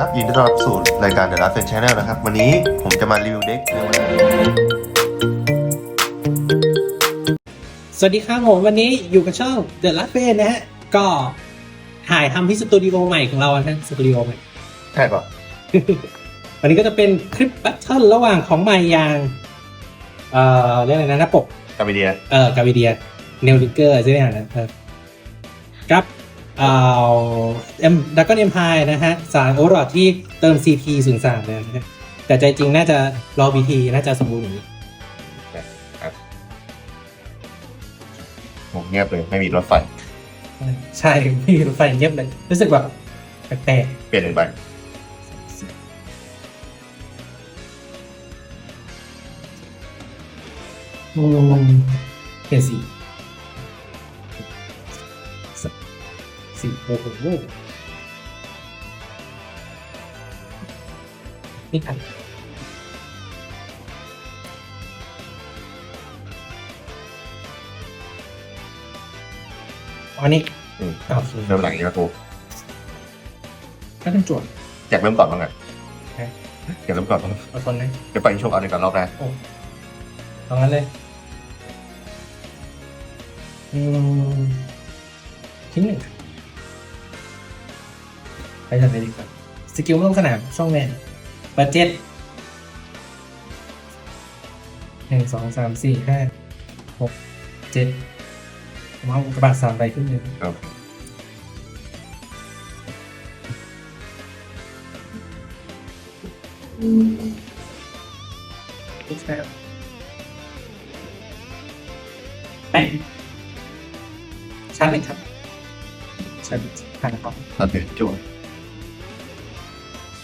ครับยินดีต้อนรับสู่รายการ The Last Fan Channel นะครับ วันนี้ผมจะมารีวิวเด็กในวันนี้สวัสดีครับผมวันนี้อยู่กับช่อง The Last f a n นะฮะ ก็ถ่ายทำที่สตูดิโอใหม่ของเรานะสตูดิโอใหม่ใช่ป่ะวันนี้ก็จะเป็นคลิปแบทเทิลระหว่างของใหม่อย่าง เอ่อเรียกอะไรนะหน้าปกกาเมเดีย เอ่อกาวิเดียเนลดิเกอร์ใช่ไหมฮะนะครับกับ เอ่อเอ็มดักกอนเอ็มพายนะฮะ สารโอรอดที่เติม CP 0 3นะฮะแต่ใจจริงน่าจะรอ BT น่าจะสมบูรณ์อย่างนี้ผมเงียบเลยไม่มีรถไฟ ใช่ไม่มีรถไฟเงียบเลย รู้สึกแบบแปลกเปลี่ยนหนึ่งใบๆอืมเปลี่ยนสี สีโอ้โหนี่ครับอันนี้อืมโอเคเริ่มหลังนี้ก็กูก็ต้องจวดอยากเริ่มก่อนบ้างไงฮะอยากเริ่มก่อนบ้างเอาคนนะเดี๋ยวไปอินโชว์เอาหนึ่งก่อนรอบแรกโอ้ตรงนั้นเลยอืมทิ้งหนึ่ง ไปทำอะไรดีกว่าสกิลลงสนามช่องแมนบัตเจ็ตหนึ่งสองสามสี่ห้าหกเจ็ดผมเอากระบาดสามใบขึ้นเลยโอเคทุกแต้มแปะชาร์จเลยครับชาร์จผ่านนะครับตัดเปลี่ย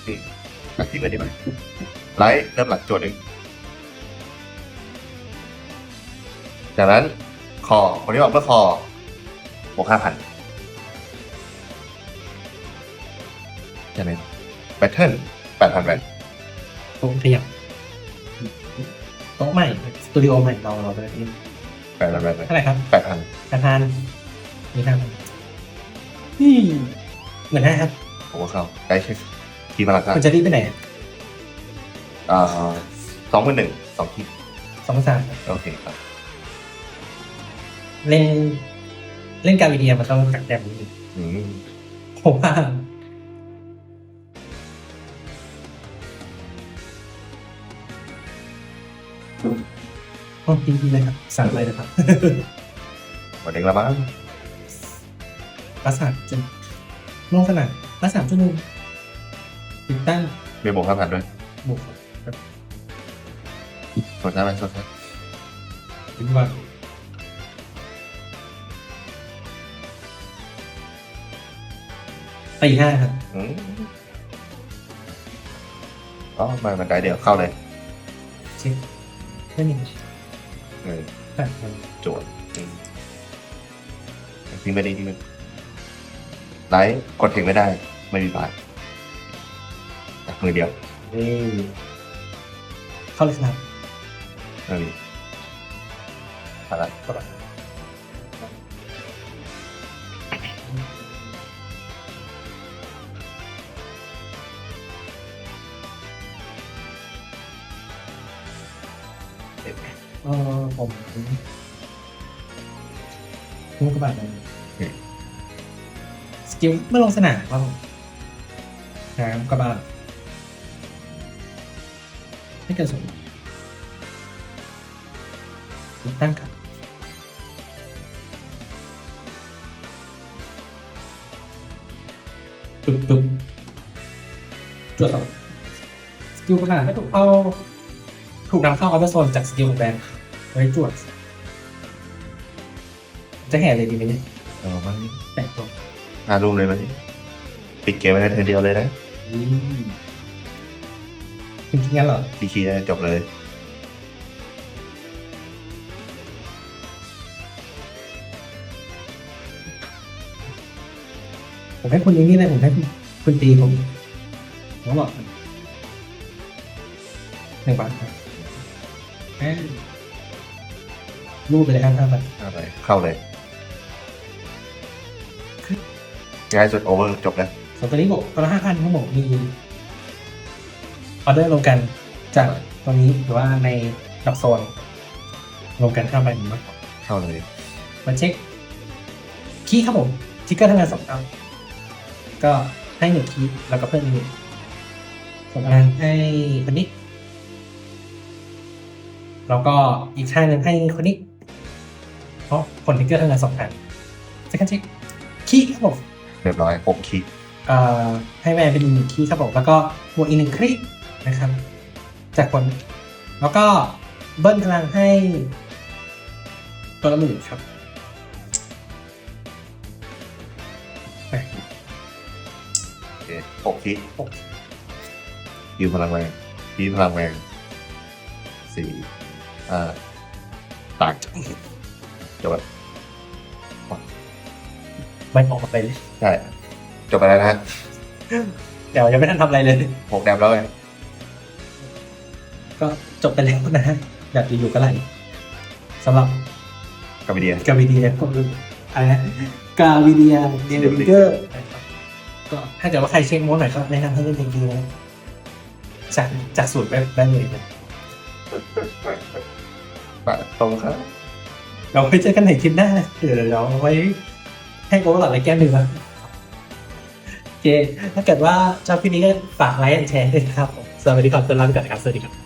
นจวดอืมตัดทิ้งไปดีไหมไลท์เริ่มหลังจวดเองจากนั้นคอคนที่บอกเมื่อคอบวกห้าพันจากนั้นแบทเทิลแปดพันแบนโต๊ะขยับโต๊ะใหม่สตูดิโอใหม่เราเราไปที่แปดพันแบนเท่าไหร่ครับแปดพันประธานมีห้าพันนี่เหมือนห้าครับผมก็เข้าได้เช็ คทีมาราคาคุณจะรีบไปไหนอ่าสองหมื่นหนึ่งสองทีสองสามโอเคครับ เล่น เล่นการวิดีโอมันต้องกักแกมนิดนึงอืมผมว่าโอ้ดีดีเลยครับ สั่งเลยนะครับหมดเองแล้วมั้งรักษาจนลงสนามรักษาจุดหนึ่ง ติดตั้งมีบวกห้าพันด้วยบวกแบบสดได้ไหมสดได้ถึงว่าตีห้าครับอืมอ๋อมามันได้เดี๋ยวเข้าเลยเช็คไม่มีเออแปดพันโจทย์อืมทิ้งไปดีทิ้งไปไลท์กดถึงไม่ได้ ไม่มีบาท จากมือเดียวนี่เข้าเลยครับไม่มีอะไรกระบะเออผมมุกกระบะเลยสกิลเมื่อลงสนามครับผมน้ำกระบะไม่เกินสองติดตั้งครับตึ๊บตึ๊บตรวจสอบสกิลขนาดไม่ถูกเอาถูกนำเข้าอัลเทอร์โซนจากสกิลของแบรนด์ไว้ตรวจ จะแห่เลยดีไหมเนี่ยเออมันแปดตัวหารูมเลยมันปิดเกมไปได้เธอเดียวเลยนะจริ งๆงั้นเหรอทีคีได้จบเลยผมให้คุณอย่างนี้เลยผมให้คุณคุณตีผมผมบอกหนึ่งบาทครับเอ้ยรูปไปเลยครับห้าบาทอะไรเข้าเลยง่ายสุดโอเวอร์จบแล้วส่วนตัวนี้บอกตัวละห้าพันเขาบอกมี ออเดอร์รวมกันจากตรงนี้หรือว่าในดอกโซนรวมกันห้าใบหนึ่งมากเข้าเลยมาเช็คคีย์ครับผมทิกเกอร์ทำงานสองครั้งก็ให้หนึ่งคีย์แล้วก็เพิ่มหนึ่งส่งงานให้คนนี้ แล้วก็อีกท่างหนึ่งให้คนนี้เพราะคนทิกเกอร์ทำงานสองครั้งเซคันเช็คคีย์ครับผมเรียบร้อยหกคิกเอ่อให้แวนเป็นหนึ่งคีย์ครับผมแล้วก็บวกอีกหนึ่งคลิก นะครับ จากคนแล้วก็เบิ้ลพลังให้ตัวละหมื่นครับโอเคหกคิกยิวพลังแรงยิวพลังแรงสี่ห้าต่างจบแล้วไม่ออกมาไปเลย ใช่ จบไปแล้วนะฮะ เดี๋ยวยังไม่ทันทำอะไรเลย หกแดมแล้วไง ก็จบไปแล้วนะฮะแบบอยู่ๆก็ไหลสำหรับกาบิเดียกาวิเดียผมลืมอะไรนะกาวิเดียเดลิเกอร์ก็ถ้าเกิดว่าใครเช็คโม้ดหน่อยก็แนะนำให้เล่นจริงๆนะจากจากสูตรไปได้เลยนะปะตรงครับเราไปเจอกันในคลิปหน้าเดี๋ยวเราไว้ให้โอ้หลัดอะไรแก้มหนึ่งครับโอเค ถ้าเกิดว่าชอบคลิปนี้ก็ฝากไลค์และแชร์ด้วยนะครับผมสวัสดีครับตัวลาไปก่อนครับ สวัสดีครับ